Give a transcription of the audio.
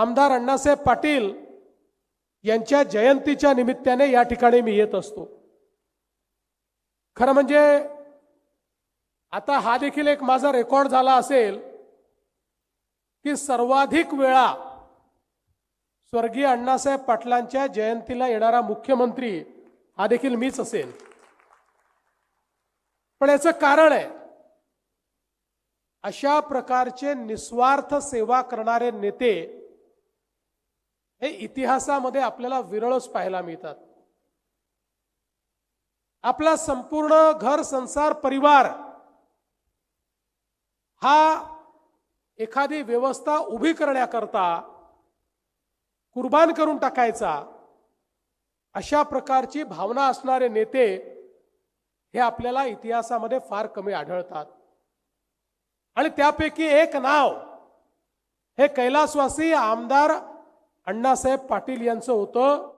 आमदार अण्णासाहेब पाटील यांच्या जयंतीच्या निमित्ताने या ठिकाणी मी येत असतो. खरं म्हणजे आता हा देखील एक माझा रेकॉर्ड झाला असेल की सर्वाधिक वेळा स्वर्गीय अण्णासाहेब पाटलांच्या जयंतीला येणारा मुख्यमंत्री हा देखील मीच असेल. पण याचं कारण आहे अशा प्रकारचे निस्वार्थ सेवा करणारे नेते हे इतिहासामध्ये आपल्याला विरळच पाहायला मिळतात. आपला संपूर्ण घर संसार परिवार हा एखादी व्यवस्था उभी करण्याकरता कुर्बान करून टाकायचा अशा प्रकारची भावना असणारे नेते हे आपल्याला इतिहासामध्ये फार कमी आढळतात. आणि त्यापैकी एक नाव हे कैलासवासी आमदार अण्णासाहेब पाटील यांचं होतं